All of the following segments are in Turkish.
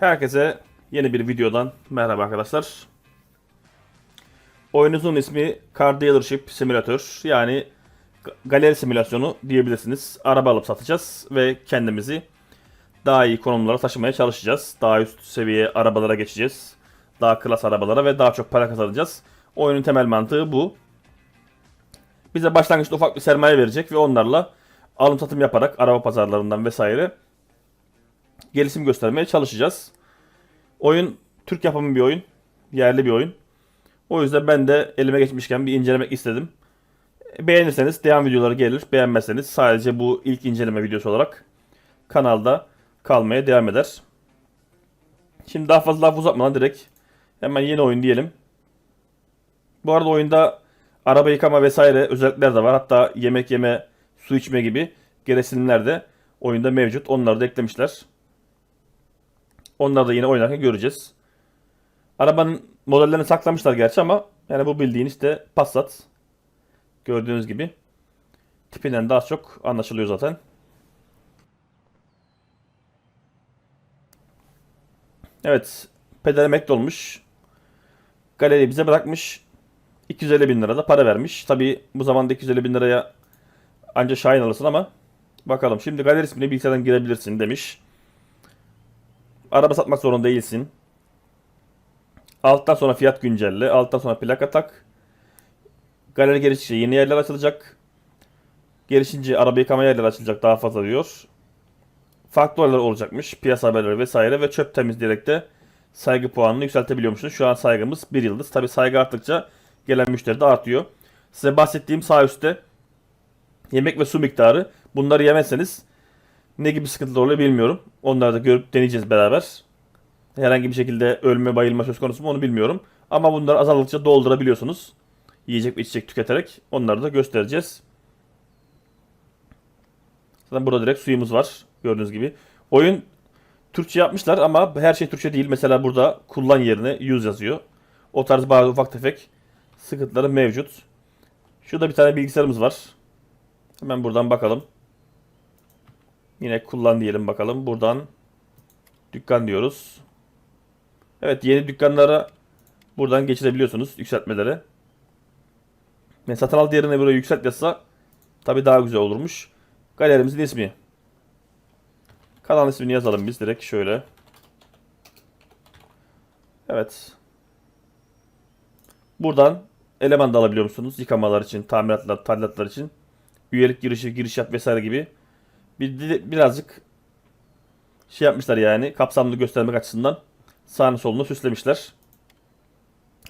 Herkese yeni bir videodan merhaba arkadaşlar. Oyunumuzun ismi Car Dealership Simulator yani ga- galeri simülasyonu diyebilirsiniz. Araba alıp satacağız ve kendimizi daha iyi konumlara taşımaya çalışacağız. Daha üst seviye arabalara geçeceğiz. Daha klas arabalara ve daha çok para kazanacağız. Oyunun temel mantığı bu. Bize başlangıçta ufak bir sermaye verecek ve onlarla alım satım yaparak araba pazarlarından vesaire gelişim göstermeye çalışacağız. Oyun Türk yapımı bir oyun. Yerli bir oyun. O yüzden ben de elime geçmişken bir incelemek istedim. Beğenirseniz devam videoları gelir. Beğenmezseniz sadece bu ilk inceleme videosu olarak kanalda kalmaya devam eder. Şimdi daha fazla laf uzatmadan direkt hemen yeni oyun diyelim. Bu arada oyunda araba yıkama vesaire özellikler de var. Hatta yemek yeme, su içme gibi gereksinimler de oyunda mevcut. Onları da eklemişler. Onları da yine oynarken göreceğiz. Arabanın modellerini saklamışlar gerçi ama yani bu bildiğin işte Passat. Gördüğünüz gibi. Tipinden daha çok anlaşılıyor zaten. Evet. Pedal emekli olmuş. Galeri bize bırakmış. 250 bin lira da para vermiş. Tabi bu zamanda 250 bin liraya anca Şahin alırsın ama bakalım. Şimdi galeri ismini bilgisayardan girebilirsin demiş. Araba satmak zorunda değilsin. Alttan sonra fiyat güncelle. Alttan sonra plaka tak. Galeri gelişince yeni yerler açılacak. Gelişince araba yıkama yerleri açılacak daha fazla diyor. Farklı olaylar olacakmış. Piyasa haberleri vesaire ve çöp temizleyerek de saygı puanını yükseltebiliyormuşuz. Şu an saygımız 1 yıldız. Tabi saygı arttıkça gelen müşteri de artıyor. Size bahsettiğim sağ üstte yemek ve su miktarı. Bunları yemezseniz ne gibi sıkıntılar oluyor bilmiyorum. Onları da görüp deneyeceğiz beraber. Herhangi bir şekilde ölme bayılma söz konusu mu onu bilmiyorum. Ama bunları azaldıkça doldurabiliyorsunuz. Yiyecek ve içecek tüketerek onları da göstereceğiz. Zaten burada direkt suyumuz var gördüğünüz gibi. Oyun Türkçe yapmışlar ama her şey Türkçe değil. Mesela burada kullan yerine use yazıyor. O tarz bazı ufak tefek sıkıntıları mevcut. Şurada bir tane bilgisayarımız var. Hemen buradan bakalım. Yine kullan diyelim bakalım. Buradan dükkan diyoruz. Evet yeni dükkanlara buradan geçirebiliyorsunuz yükseltmeleri. Yani satın al değerine buraya yükselt yazsa tabi daha güzel olurmuş. Galerimizin ismi. Kanal ismini yazalım biz direkt şöyle. Evet. Buradan eleman da alabiliyor musunuz? Yıkamalar için, tamiratlar, tadilatlar için. Üyelik girişi, giriş yap vesaire gibi. Bir, bir- birazcık şey yapmışlar yani kapsamlı göstermek açısından sağını solunu süslemişler.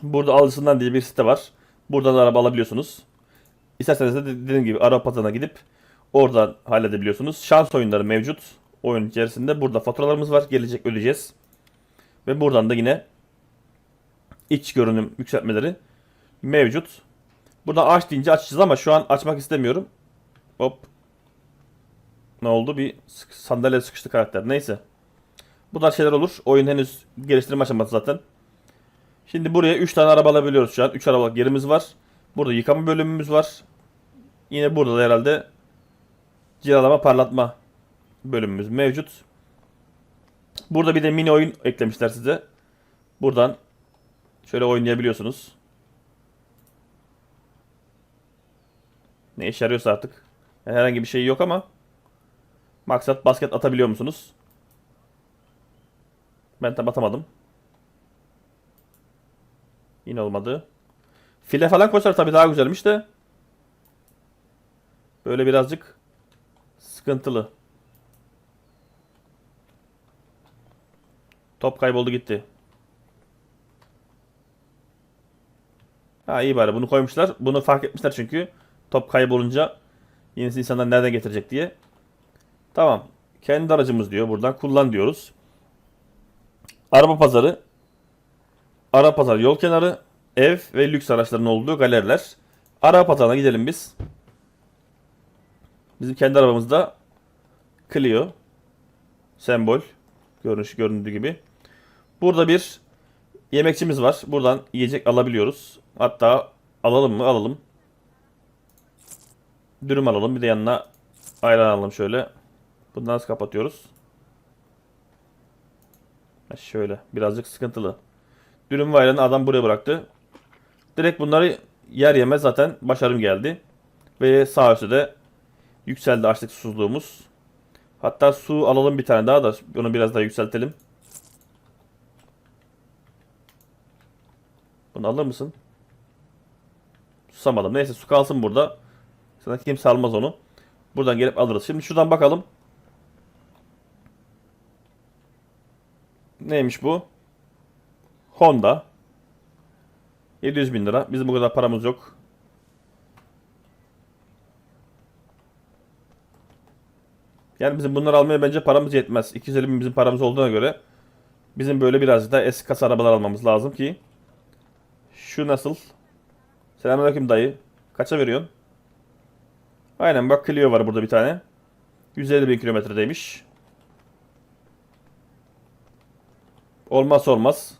Burada alıcısından diye bir site var. Buradan araba alabiliyorsunuz. İsterseniz de dediğim gibi araba pazarına gidip oradan halledebiliyorsunuz. Şans oyunları mevcut. Oyun içerisinde burada faturalarımız var. Gelecek ödeyeceğiz. Ve buradan da yine iç görünüm yükseltmeleri mevcut. Buradan aç deyince açacağız ama şu an açmak istemiyorum. Hop. Ne oldu? Bir sandalye sıkıştı karakter. Neyse. Bu tarz şeyler olur. Oyun henüz geliştirme aşaması zaten. Şimdi buraya 3 tane araba alabiliyoruz şu an. 3 arabalık yerimiz var. Burada yıkama bölümümüz var. Yine burada da herhalde cilalama parlatma bölümümüz mevcut. Burada bir de mini oyun eklemişler size. Buradan şöyle oynayabiliyorsunuz. Ne işe yarıyorsa artık. Herhangi bir şey yok ama maksat basket atabiliyor musunuz? Ben tabi atamadım. Yine olmadı. File falan koysalar tabii daha güzelmiş de. Böyle birazcık sıkıntılı. Top kayboldu gitti. Ha iyi bari bunu koymuşlar. Bunu fark etmişler çünkü. Top kaybolunca yenisi insanlar nereden getirecek diye. Tamam. Kendi aracımız diyor. Buradan kullan diyoruz. Araba pazarı. Araba pazarı yol kenarı. Ev ve lüks araçların olduğu galeriler. Araba pazarına gidelim biz. Bizim kendi arabamızda Clio. Sembol. Görünüş göründüğü gibi. Burada bir yemekçimiz var. Buradan yiyecek alabiliyoruz. Hatta alalım mı? Alalım. Dürüm alalım. Bir de yanına ayran alalım şöyle. Bunu nasıl kapatıyoruz? Şöyle birazcık sıkıntılı. Dürüm vaylını adam buraya bıraktı. Direkt bunları yer yemez zaten başarım geldi. Ve sağ üstte de yükseldi açlık susuzluğumuz. Hatta su alalım bir tane daha da onu biraz daha yükseltelim. Bunu alır mısın? Susamadım. Neyse su kalsın burada. Sana kimse almaz onu. Buradan gelip alırız. Şimdi şuradan bakalım. Neymiş bu? Honda. 700 bin lira. Bizim bu kadar paramız yok. Yani bizim bunları almaya bence paramız yetmez. 250 bin bizim paramız olduğuna göre bizim böyle birazcık da eski kasa arabalar almamız lazım ki. Şu nasıl? Selamünaleyküm dayı. Kaça veriyorsun? Aynen bak Clio var burada bir tane. 150 bin kilometredeymiş. Olmaz olmaz.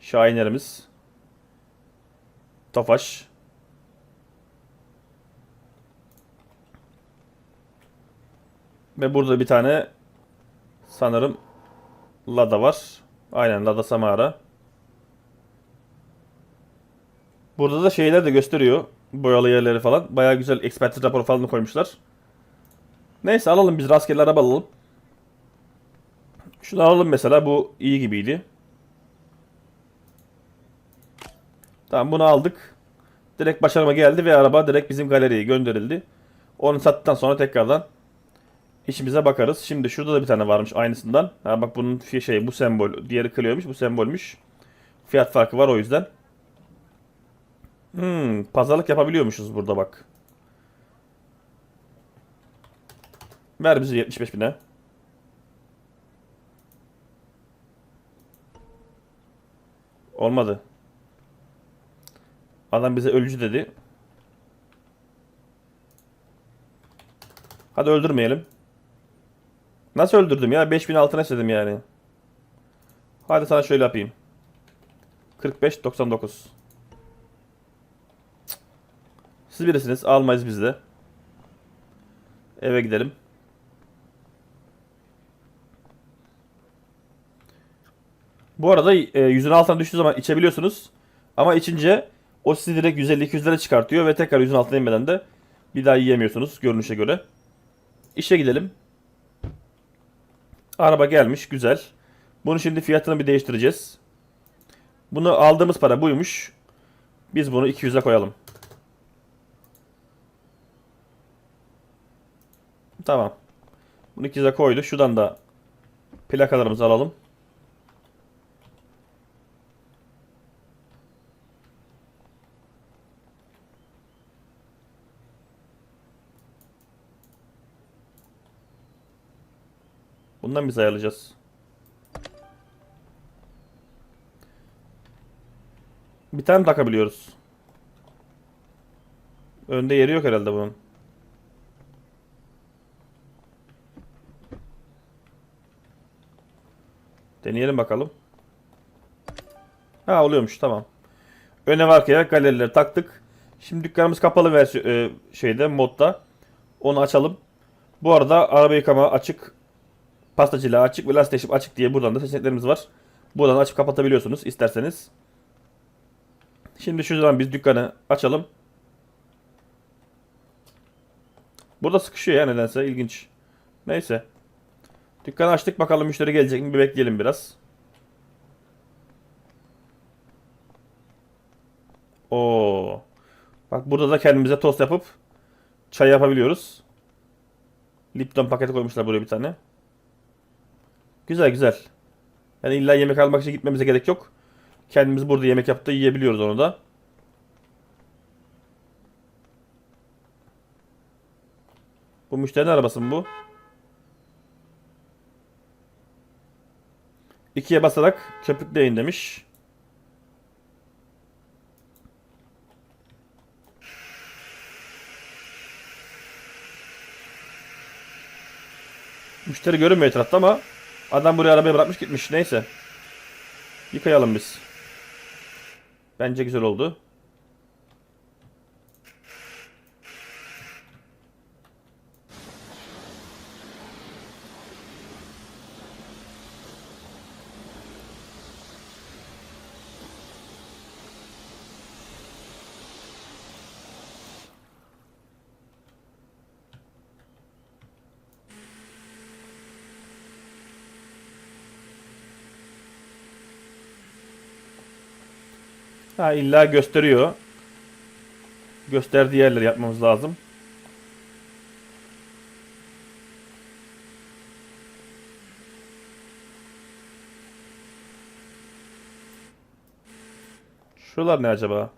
Şahinerimiz. Tofaş. Ve burada bir tane sanırım Lada var. Aynen Lada Samara. Burada da şeyler de gösteriyor. Boyalı yerleri falan. Baya güzel ekspertiz raporu falan koymuşlar. Neyse alalım biz rastgele araba alalım. Şunu alalım mesela bu iyi gibiydi. Tamam bunu aldık. Direkt başarıma geldi ve araba direkt bizim galeriye gönderildi. Onu sattıktan sonra tekrardan işimize bakarız. Şimdi şurada da bir tane varmış aynısından. Ha bak bunun şey bu sembol. Diğeri Clio'ymuş bu sembolmüş. Fiyat farkı var o yüzden. Hmm, pazarlık yapabiliyormuşuz burada bak. Ver bizi 75 bine. Olmadı. Adam bize ölücü dedi. Hadi öldürmeyelim. Nasıl öldürdüm ya? 5000 altına istedim yani. Hadi sana şöyle yapayım. 45 99. Siz birisiniz. Almayız biz de. Eve gidelim. Bu arada e, yüzün altına düştüğü zaman içebiliyorsunuz. Ama içince o sizi direkt 150-200'lere çıkartıyor ve tekrar yüzün altına inmeden de bir daha yiyemiyorsunuz görünüşe göre. İşe gidelim. Araba gelmiş güzel. Bunu şimdi fiyatını bir değiştireceğiz. Bunu aldığımız para buymuş. Biz bunu 200'e koyalım. Tamam. Bunu 200'e koydu. Şuradan da plakalarımızı alalım. Bundan biz ayarlayacağız. Bir tane takabiliyoruz. Önde yeri yok herhalde bunun. Deneyelim bakalım. Ha oluyormuş tamam. Öne ve arkaya galerileri taktık. Şimdi dükkanımız kapalı versiyon e, şeyde modda. Onu açalım. Bu arada araba yıkama açık. Pastacılığa açık ve lastik açık diye buradan da seçeneklerimiz var. Buradan açıp kapatabiliyorsunuz isterseniz. Şimdi şuradan biz dükkanı açalım. Burada sıkışıyor ya nedense ilginç. Neyse. Dükkanı açtık bakalım müşteri gelecek mi bir bekleyelim biraz. Oo. Bak burada da kendimize tost yapıp çay yapabiliyoruz. Lipton paketi koymuşlar buraya bir tane. Güzel güzel. Yani illa yemek almak için gitmemize gerek yok. Kendimiz burada yemek da yiyebiliyoruz onu da. Bu müşterinin arabası mı bu? İkiye basarak köpükleyin demiş. Müşteri görünmüyor etrafta ama adam buraya arabayı bırakmış gitmiş. Neyse. Yıkayalım biz. Bence güzel oldu. Ha illa gösteriyor. Gösterdiği yerleri yapmamız lazım. Şuralar ne acaba?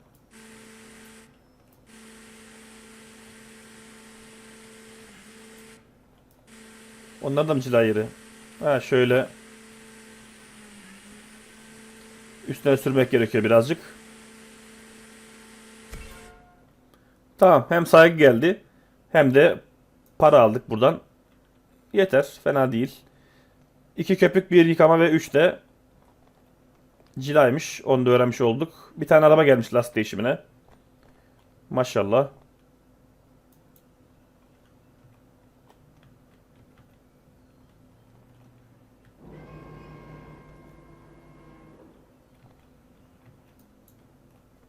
Onlar da mı cila yeri? Ha şöyle. Üstüne sürmek gerekiyor birazcık. Tamam hem saygı geldi hem de para aldık buradan. Yeter fena değil. İki köpük bir yıkama ve üç de cilaymış. Onu da öğrenmiş olduk. Bir tane araba gelmiş lastik değişimine. Maşallah.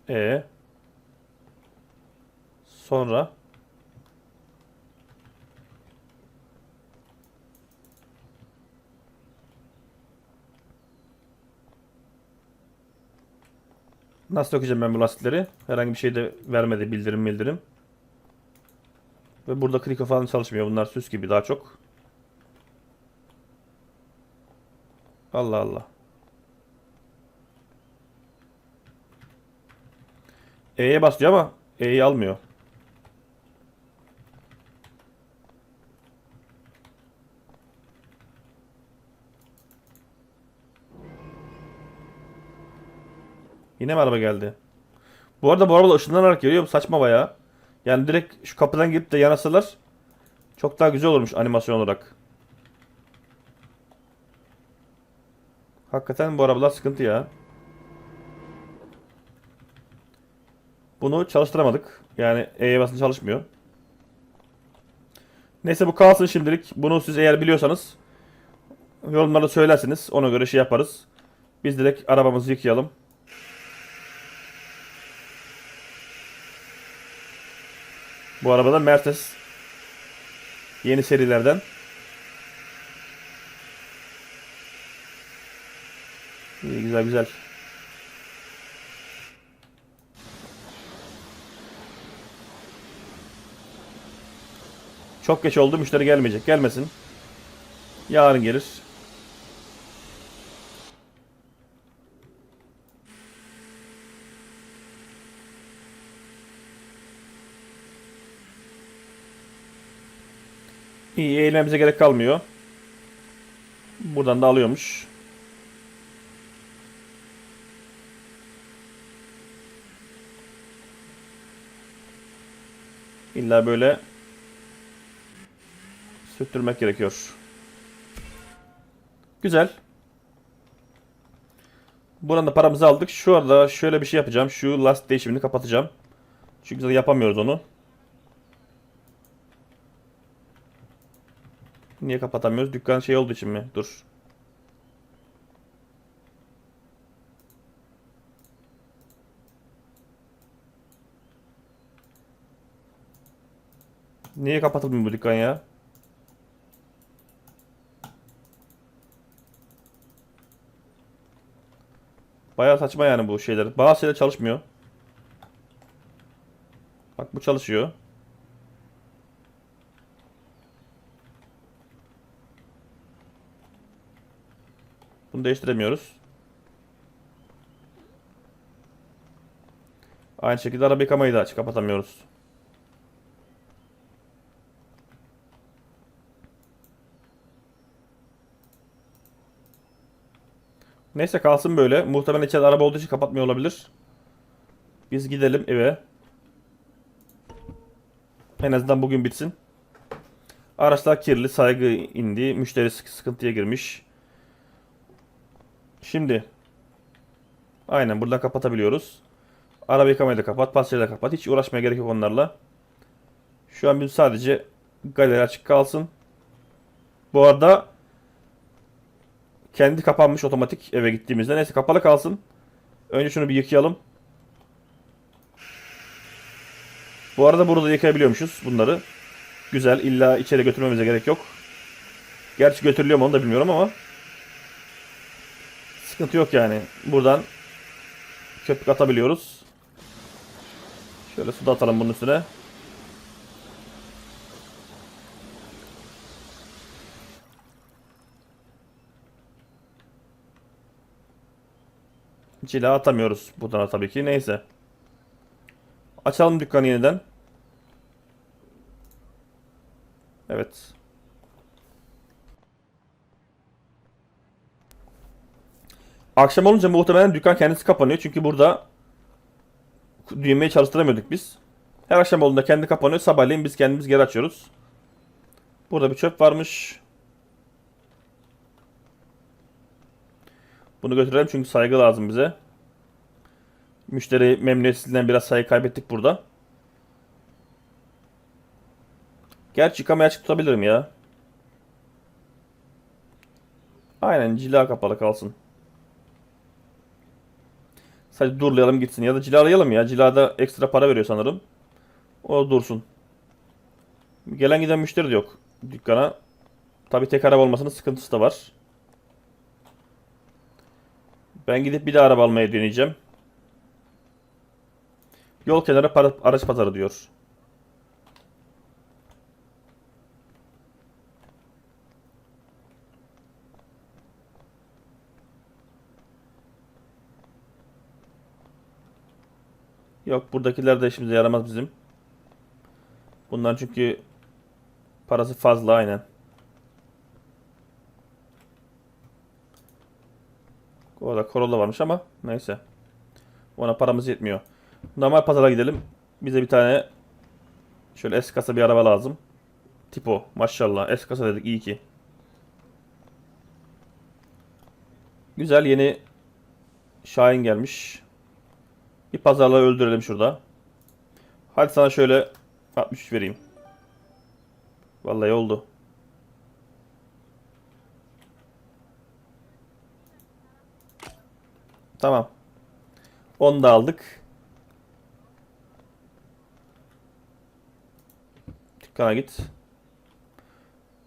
E sonra Nasıl dökeceğim ben bu lastikleri? Herhangi bir şey de vermedi bildirim bildirim. Ve burada kliko falan çalışmıyor. Bunlar süs gibi daha çok. Allah Allah. E'ye basıyor ama E'yi almıyor. Yine mi araba geldi? Bu arada bu araba ışınlanarak geliyor. Saçma bayağı. Yani direkt şu kapıdan girip de yanasalar çok daha güzel olurmuş animasyon olarak. Hakikaten bu arabalar sıkıntı ya. Bunu çalıştıramadık. Yani E'ye basınca çalışmıyor. Neyse bu kalsın şimdilik. Bunu siz eğer biliyorsanız yorumlarda söylersiniz. Ona göre şey yaparız. Biz direkt arabamızı yıkayalım. Bu arabada Mercedes yeni serilerden. İyi güzel güzel. Çok geç oldu. Müşteri gelmeyecek. Gelmesin. Yarın gelir. İyi eğilmemize gerek kalmıyor. Buradan da alıyormuş. İlla böyle sürttürmek gerekiyor. Güzel. Buradan da paramızı aldık. Şu arada şöyle bir şey yapacağım. Şu last değişimini kapatacağım. Çünkü zaten yapamıyoruz onu. Niye kapatamıyoruz? Dükkan şey olduğu için mi? Dur. Niye kapatılmıyor bu dükkan ya? Bayağı saçma yani bu şeyler. Bazı şeyler çalışmıyor. Bak bu çalışıyor. Bunu değiştiremiyoruz. Aynı şekilde araba yıkamayı da kapatamıyoruz. Neyse kalsın böyle. Muhtemelen içeride araba olduğu için kapatmıyor olabilir. Biz gidelim eve. En azından bugün bitsin. Araçlar kirli, saygı indi, müşteri sık- sıkıntıya girmiş. Şimdi aynen burada kapatabiliyoruz. Araba yıkamayı da kapat, pasçayı da kapat. Hiç uğraşmaya gerek yok onlarla. Şu an biz sadece galeri açık kalsın. Bu arada kendi kapanmış otomatik eve gittiğimizde. Neyse kapalı kalsın. Önce şunu bir yıkayalım. Bu arada burada yıkayabiliyormuşuz bunları. Güzel. İlla içeri götürmemize gerek yok. Gerçi götürülüyor mu onu da bilmiyorum ama sıkıntı yok yani. Buradan köpük atabiliyoruz. Şöyle su da atalım bunun üstüne. Cila atamıyoruz buradan tabii ki. Neyse. Açalım dükkanı yeniden. Evet. Akşam olunca muhtemelen dükkan kendisi kapanıyor. Çünkü burada düğmeyi çalıştıramıyorduk biz. Her akşam olduğunda kendi kapanıyor. Sabahleyin biz kendimiz geri açıyoruz. Burada bir çöp varmış. Bunu götürelim çünkü saygı lazım bize. Müşteri memnuniyetsizliğinden biraz saygı kaybettik burada. Gerçi yıkamayı açık tutabilirim ya. Aynen cila kapalı kalsın. Sadece durlayalım gitsin ya da cilalayalım ya. Cilada ekstra para veriyor sanırım. O dursun. Gelen giden müşteri de yok dükkana. Tabi tek araba olmasının sıkıntısı da var. Ben gidip bir de araba almaya deneyeceğim. Yol kenarı para, araç pazarı diyor. Yok buradakiler de işimize yaramaz bizim. Bunlar çünkü parası fazla aynen. Orada Corolla varmış ama neyse. Ona paramız yetmiyor. Normal pazara gidelim. Bize bir tane şöyle S kasa bir araba lazım. Tipo maşallah S kasa dedik iyi ki. Güzel yeni Şahin gelmiş. Bir pazarla öldürelim şurada. Hadi sana şöyle 63 vereyim. Vallahi oldu. Tamam. Onu da aldık. Dükkana git.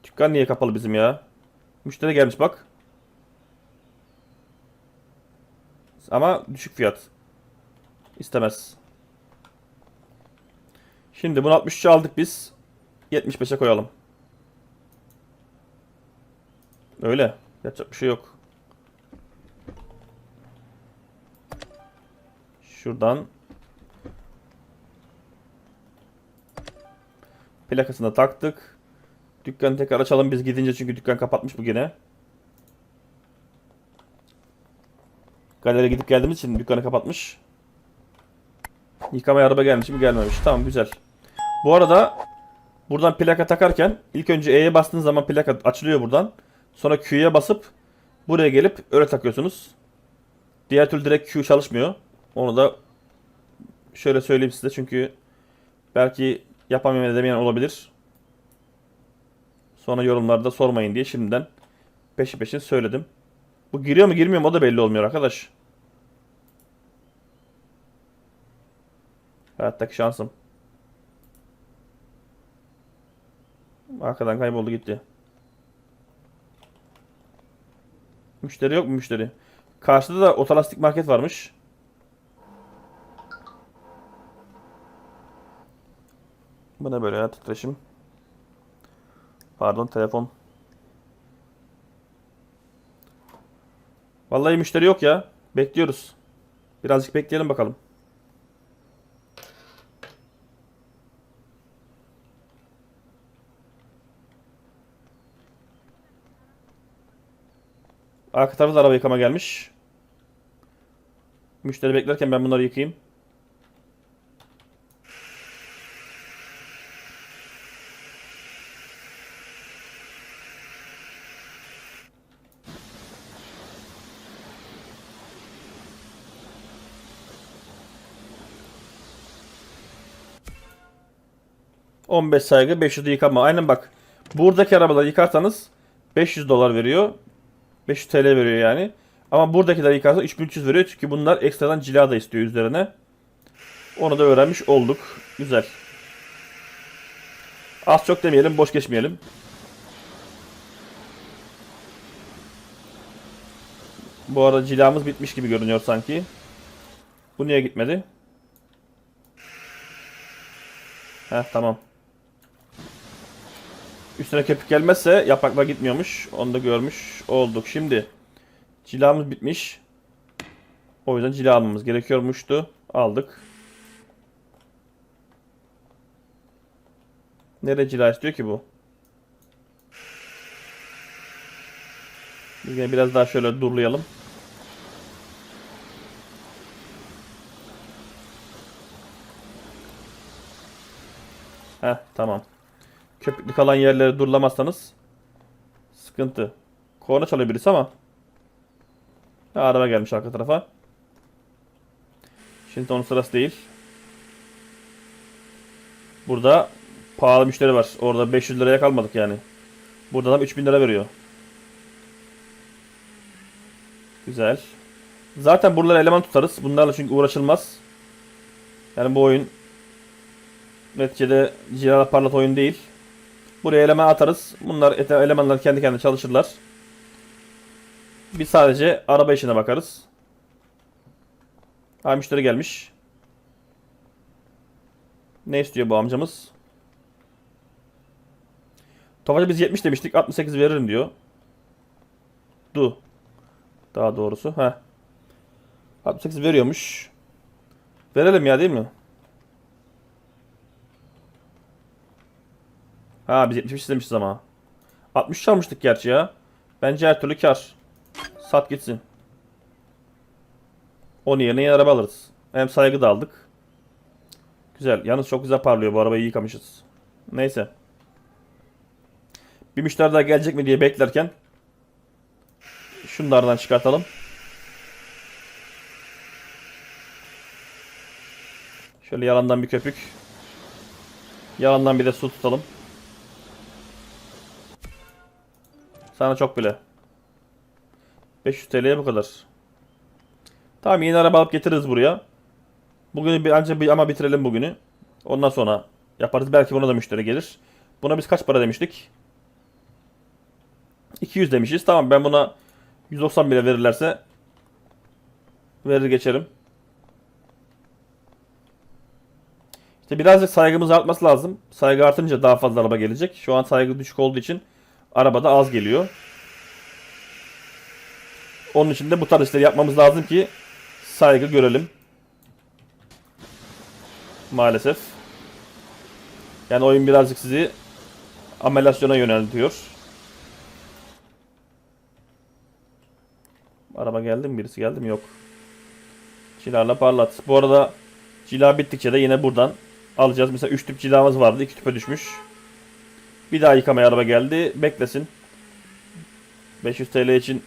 Dükkan niye kapalı bizim ya? Müşteri gelmiş bak. Ama düşük fiyat. İstemez. Şimdi bunu 63'e aldık biz. 75'e koyalım. Öyle. Yapacak bir şey yok. Şuradan plakasını taktık. Dükkanı tekrar açalım biz gidince çünkü dükkan kapatmış bu gene. Galeriye gidip geldiğimiz için dükkanı kapatmış. Yıkamaya araba gelmiş mi gelmemiş. Tamam güzel. Bu arada buradan plaka takarken ilk önce E'ye bastığınız zaman plaka açılıyor buradan. Sonra Q'ye basıp buraya gelip öyle takıyorsunuz. Diğer türlü direkt Q çalışmıyor. Onu da şöyle söyleyeyim size çünkü belki yapamayan edemeyen olabilir. Sonra yorumlarda sormayın diye şimdiden peşi peşin söyledim. Bu giriyor mu girmiyor mu o da belli olmuyor arkadaş. Hayattaki şansım. Arkadan kayboldu gitti. Müşteri yok mu müşteri? Karşıda da otolastik market varmış. Bu ne böyle ya titreşim? Pardon telefon. Vallahi müşteri yok ya. Bekliyoruz. Birazcık bekleyelim bakalım. Arka tarafta araba yıkama gelmiş. Müşteri beklerken ben bunları yıkayayım. ...15 saygı 500 yıkama. Aynen bak. Buradaki arabaları yıkarsanız 500 dolar veriyor. 500 TL veriyor yani. Ama buradakiler yıkarsa 3300 veriyor çünkü bunlar ekstradan cila da istiyor üzerine. Onu da öğrenmiş olduk. Güzel. Az çok demeyelim, boş geçmeyelim. Bu arada cilamız bitmiş gibi görünüyor sanki. Bu niye gitmedi? Heh tamam. Üstüne köpük gelmezse yapraklar gitmiyormuş. Onu da görmüş olduk. Şimdi cilamız bitmiş. O yüzden cila almamız gerekiyormuştu. Aldık. Nereye cila istiyor ki bu? Biz yine biraz daha şöyle durlayalım. Heh tamam. Köpüklü kalan yerleri durlamazsanız sıkıntı. Korna çalıyor birisi ama. Ha, araba gelmiş arka tarafa. Şimdi onun sırası değil. Burada pahalı müşteri var. Orada 500 liraya kalmadık yani. Burada adam 3000 lira veriyor. Güzel. Zaten buralara eleman tutarız. Bunlarla çünkü uğraşılmaz. Yani bu oyun neticede cilala parlat oyun değil. Buraya eleman atarız. Bunlar elemanlar kendi kendine çalışırlar. Biz sadece araba işine bakarız. Ha müşteri gelmiş. Ne istiyor bu amcamız? Tofacı biz 70 demiştik. 68 veririm diyor. Du. Daha doğrusu. Ha. 68 veriyormuş. Verelim ya değil mi? Ha biz 75 istemişiz ama. 60 çalmıştık gerçi ya. Bence her türlü kar. Sat gitsin. Onun yerine yeni araba alırız. Hem saygı da aldık. Güzel. Yalnız çok güzel parlıyor. Bu arabayı yıkamışız. Neyse. Bir müşteri daha gelecek mi diye beklerken şunlardan çıkartalım. Şöyle yalandan bir köpük. Yalandan bir de su tutalım. Sana çok bile. 500 TL'ye bu kadar. Tamam yeni araba alıp getiririz buraya. Bugünü bir anca bir ama bitirelim bugünü. Ondan sonra yaparız. Belki buna da müşteri gelir. Buna biz kaç para demiştik? 200 demişiz. Tamam ben buna 190 bile verirlerse verir geçerim. İşte birazcık saygımız artması lazım. Saygı artınca daha fazla araba gelecek. Şu an saygı düşük olduğu için arabada az geliyor. Onun için de bu tarz işleri yapmamız lazım ki saygı görelim. Maalesef. Yani oyun birazcık sizi amelasyona yöneltiyor. Araba geldi mi? Birisi geldi mi? Yok. Cilarla parlat. Bu arada cila bittikçe de yine buradan alacağız. Mesela 3 tüp cilamız vardı. 2 tüpe düşmüş. Bir daha yıkamaya araba geldi. Beklesin. 500 TL için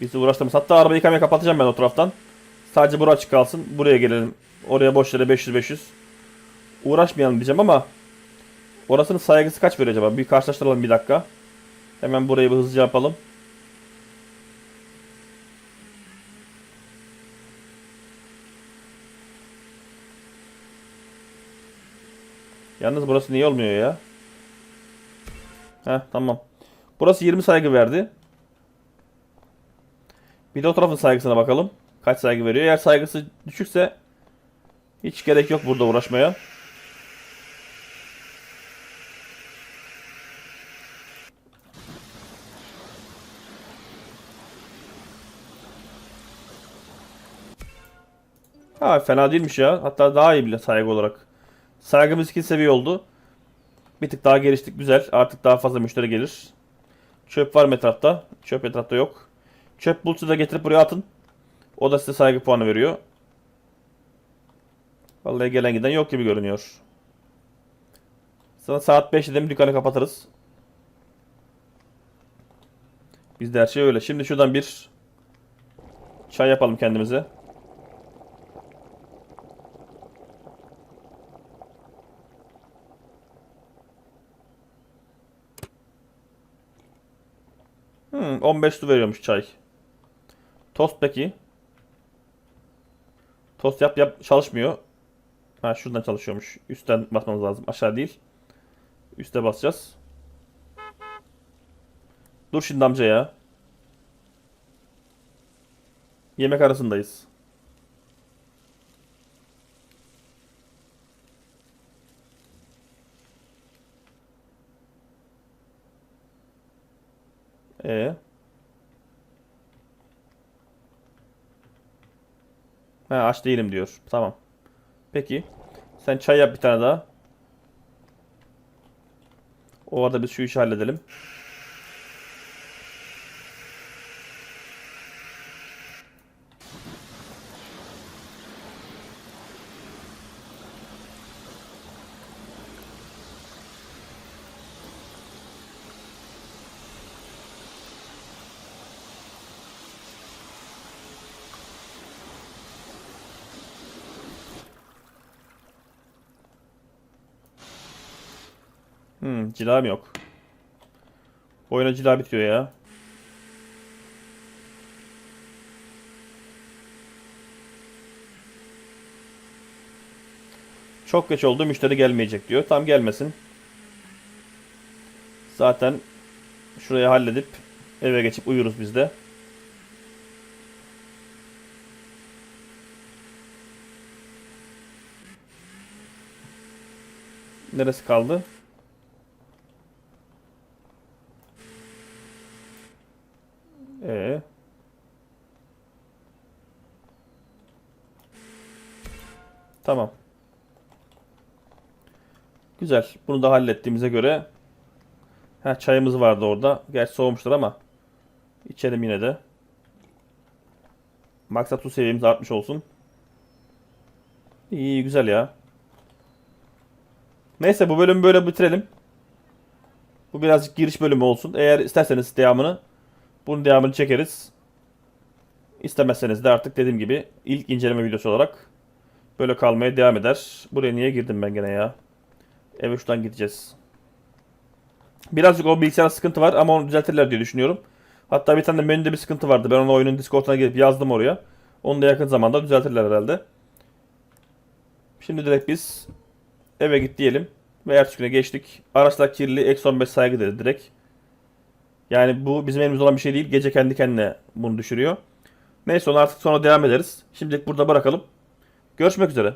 Bizi uğraştırmaz. Hatta arabayı yıkamaya kapatacağım ben o taraftan. Sadece bura açık kalsın. Buraya gelelim. Oraya boş yere 500-500. Uğraşmayalım diyeceğim ama orasının saygısı kaç veriyor acaba? Bir karşılaştıralım bir dakika. Hemen burayı bir hızlıca yapalım. Yalnız burası niye olmuyor ya? Heh tamam. Burası 20 saygı verdi. Bir de o tarafın saygısına bakalım. Kaç saygı veriyor. Eğer saygısı düşükse hiç gerek yok burada uğraşmaya. Ha fena değilmiş ya. Hatta daha iyi bile saygı olarak. Saygımız iki seviye oldu. Bir tık daha geliştik güzel. Artık daha fazla müşteri gelir. Çöp var mı etrafta? Çöp etrafta yok. Çöp bulutsu da getirip buraya atın. O da size saygı puanı veriyor. Vallahi gelen giden yok gibi görünüyor. Sana saat 5'te mi dükkanı kapatırız. Bizde her şey öyle. Şimdi şuradan bir çay yapalım kendimize. 15 su veriyormuş çay. Tost peki. Tost yap yap çalışmıyor. Ha şuradan çalışıyormuş. Üstten basmamız lazım. Aşağı değil. Üste basacağız. Dur şimdi amca ya. Yemek arasındayız. E. Ha aç değilim diyor. Tamam. Peki. Sen çay yap bir tane daha. O arada biz şu işi halledelim. Hmm, cilam yok. Bu oyuna cila bitiyor ya. Çok geç oldu müşteri gelmeyecek diyor. Tam gelmesin. Zaten şurayı halledip eve geçip uyuruz biz de. Neresi kaldı? Ee. Tamam. Güzel. Bunu da hallettiğimize göre ha çayımız vardı orada. Gerçi soğumuştur ama içelim yine de. Maksat su seviyemiz artmış olsun. İyi güzel ya. Neyse bu bölümü böyle bitirelim. Bu birazcık giriş bölümü olsun. Eğer isterseniz devamını bunun devamını çekeriz. İstemezseniz de artık dediğim gibi ilk inceleme videosu olarak böyle kalmaya devam eder. Buraya niye girdim ben gene ya? Eve şuradan gideceğiz. Birazcık o bilgisayar sıkıntı var ama onu düzeltirler diye düşünüyorum. Hatta bir tane de menüde bir sıkıntı vardı. Ben onu oyunun Discord'una girip yazdım oraya. Onu da yakın zamanda düzeltirler herhalde. Şimdi direkt biz eve git diyelim. Ve ertesi güne geçtik. Araçlar kirli. Eksi 15 saygı dedi direkt. Yani bu bizim elimizde olan bir şey değil. Gece kendi kendine bunu düşürüyor. Neyse onu artık sonra devam ederiz. Şimdilik burada bırakalım. Görüşmek üzere.